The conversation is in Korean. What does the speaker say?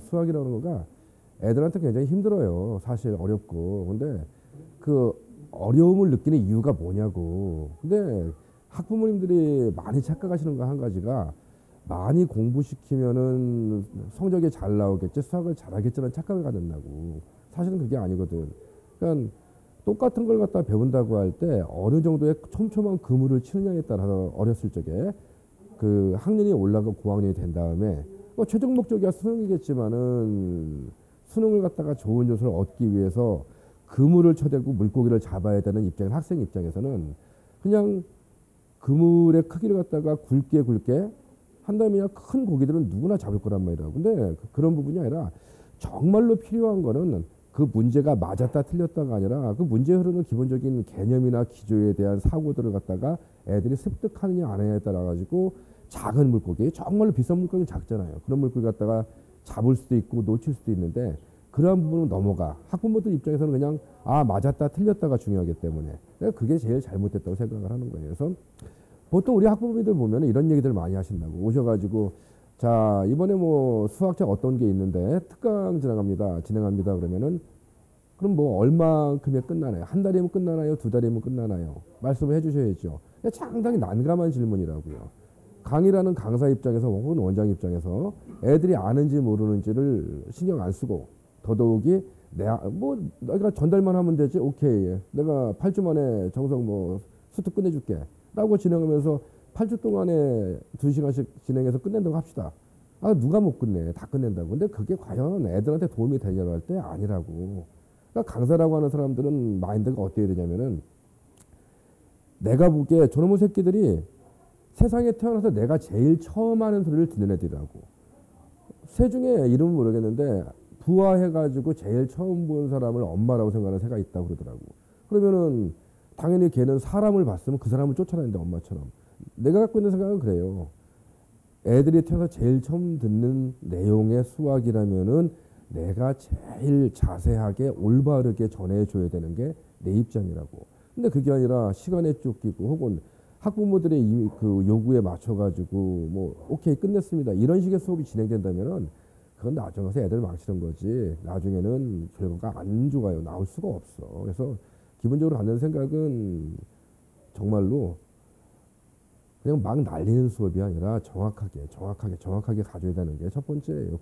수학이라는 거가 애들한테 굉장히 힘들어요. 사실 어렵고. 근데 그 어려움을 느끼는 이유가 뭐냐고. 근데 학부모님들이 많이 착각하시는 거 한 가지가 많이 공부시키면은 성적이 잘 나오겠지, 수학을 잘하겠지라는 착각을 갖는다고. 사실은 그게 아니거든. 그러니까 똑같은 걸 갖다 배운다고 할 때 어느 정도의 촘촘한 그물을 치느냐에 따라서 어렸을 적에 그 학년이 올라가 고학년이 된 다음에 뭐 최종 목적이야 수능이겠지만은 수능을 갖다가 좋은 점수를 얻기 위해서 그물을 쳐대고 물고기를 잡아야 되는 입장인 학생 입장에서는 그냥 그물의 크기를 갖다가 굵게 굵게 한다면 큰 고기들은 누구나 잡을 거란 말이라. 근데 그런 부분이 아니라 정말로 필요한 거는 그 문제가 맞았다 틀렸다가 아니라 그 문제에 흐르는 기본적인 개념이나 기조에 대한 사고들을 갖다가 애들이 습득하느냐 안 하느냐에 따라 가지고 작은 물고기 정말로 비싼 물고기는 작잖아요. 그런 물고기 갖다가 잡을 수도 있고 놓칠 수도 있는데 그러한 부분은 넘어가. 학부모들 입장에서는 그냥 아 맞았다 틀렸다가 중요하기 때문에 그게 제일 잘못됐다고 생각을 하는 거예요. 그래서 보통 우리 학부모님들 보면 이런 얘기들 많이 하신다고 오셔가지고 자 이번에 뭐 수학책 어떤 게 있는데 특강 진행합니다. 진행합니다. 그러면은 그럼 뭐 얼마큼에 끝나나요? 한 달이면 끝나나요? 두 달이면 끝나나요? 말씀을 해주셔야죠. 상당히 난감한 질문이라고요. 강의라는 강사 입장에서 혹은 원장 입장에서 애들이 아는지 모르는지를 신경 안 쓰고 더더욱이 내가 뭐 내가 전달만 하면 되지. 오케이. 내가 8주 만에 정성 뭐 수트 끝내줄게. 라고 진행하면서 8주 동안에 2시간씩 진행해서 끝낸다고 합시다. 아, 누가 못 끝내. 다 끝낸다고. 근데 그게 과연 애들한테 도움이 되냐고 할 때 아니라고. 그러니까 강사라고 하는 사람들은 마인드가 어떻게 되냐면은 내가 보기에 저놈의 새끼들이 세상에 태어나서 내가 제일 처음 하는 소리를 듣는 애들이라고. 새 중에 이름은 모르겠는데 부화해가지고 제일 처음 본 사람을 엄마라고 생각하는 새가 있다고 그러더라고. 그러면은 당연히 걔는 사람을 봤으면 그 사람을 쫓아다닌다 엄마처럼. 내가 갖고 있는 생각은 그래요. 애들이 태어나서 제일 처음 듣는 내용의 수학이라면은 내가 제일 자세하게 올바르게 전해줘야 되는 게 내 입장이라고. 근데 그게 아니라 시간에 쫓기고 혹은 학부모들의 그 요구에 맞춰가지고 뭐 오케이 끝냈습니다. 이런 식의 수업이 진행된다면은 그건 나중에 가서 애들 망치는 거지. 나중에는 결과가 안 좋아요. 나올 수가 없어. 그래서 기본적으로 갖는 생각은 정말로 그냥 막 날리는 수업이 아니라 정확하게, 정확하게, 정확하게 가져야 되는 게 첫 번째예요.